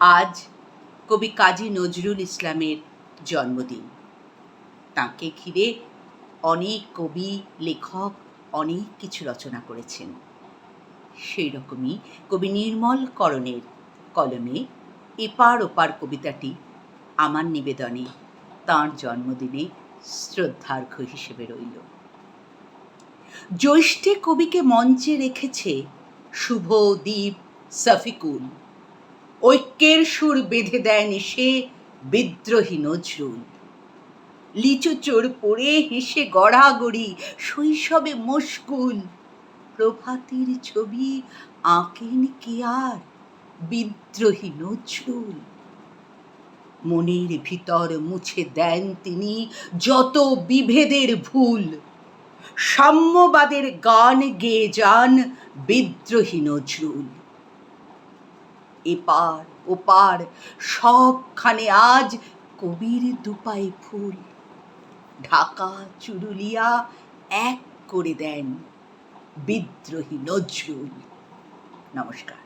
আজ কবি কাজী নজরুল ইসলামের জন্মদিন। তাকে ঘিরে অনেক কবি, লেখক অনেক কিছু রচনা করেছেন। সেই রকমই কবি নির্মল করণের কলমে এপার ওপার কবিতাটি আমার নিবেদনে তাঁর জন্মদিনে শ্রদ্ধার্ঘ হিসেবে রইল। জ্যৈষ্ঠে কবিকে মঞ্চে রেখেছে শুভ দ্বীপ সফিকুল। ঐক্যের সুর বেঁধে দেন সে বিদ্রোহী নজরুল। লিচু চোর পড়ে হেসে গড়াগড়ি, শৈশবে মুশকুল প্রভাতীর ছবি আঁকেন কে আর? বিদ্রোহী নজরুল। মনের ভিতর মুছে দেন তিনি যত বিভেদের ভুল। সাম্যবাদের গান গেয়ে যান বিদ্রোহী নজরুল। এপার ওপার, সবখানে আজ কবির দুপাই ফুল। ঢাকা চুরুলিয়া এক করে দেন বিদ্রোহী নজরুল। নমস্কার।